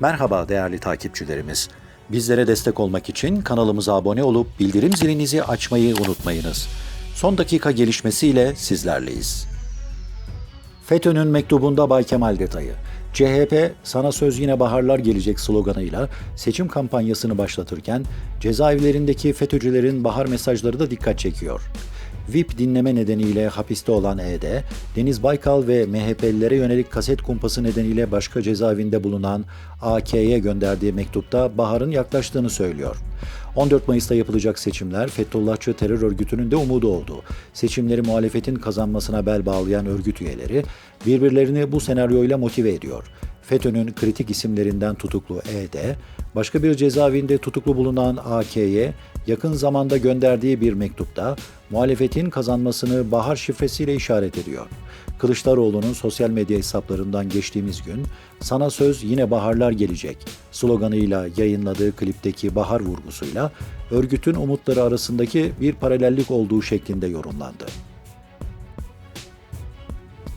Merhaba değerli takipçilerimiz. Bizlere destek olmak için kanalımıza abone olup bildirim zilinizi açmayı unutmayınız. Son dakika gelişmesiyle sizlerleyiz. FETÖ'nün mektubunda Bay Kemal detayı. CHP sana söz yine baharlar gelecek sloganıyla seçim kampanyasını başlatırken cezaevlerindeki FETÖ'cülerin bahar mesajları da dikkat çekiyor. VIP dinleme nedeniyle hapiste olan ED, Deniz Baykal ve MHP'lilere yönelik kaset kumpası nedeniyle başka cezaevinde bulunan AK'ye gönderdiği mektupta baharın yaklaştığını söylüyor. 14 Mayıs'ta yapılacak seçimler Fethullahçı terör örgütünün de umudu oldu. Seçimleri muhalefetin kazanmasına bel bağlayan örgüt üyeleri birbirlerini bu senaryoyla motive ediyor. FETÖ'nün kritik isimlerinden tutuklu ED, başka bir cezaevinde tutuklu bulunan AK'ye yakın zamanda gönderdiği bir mektupta muhalefetin kazanmasını bahar şifresiyle işaret ediyor. Kılıçdaroğlu'nun sosyal medya hesaplarından geçtiğimiz gün "Sana söz yine baharlar gelecek" sloganıyla yayınladığı klipteki bahar vurgusuyla örgütün umutları arasındaki bir paralellik olduğu şeklinde yorumlandı.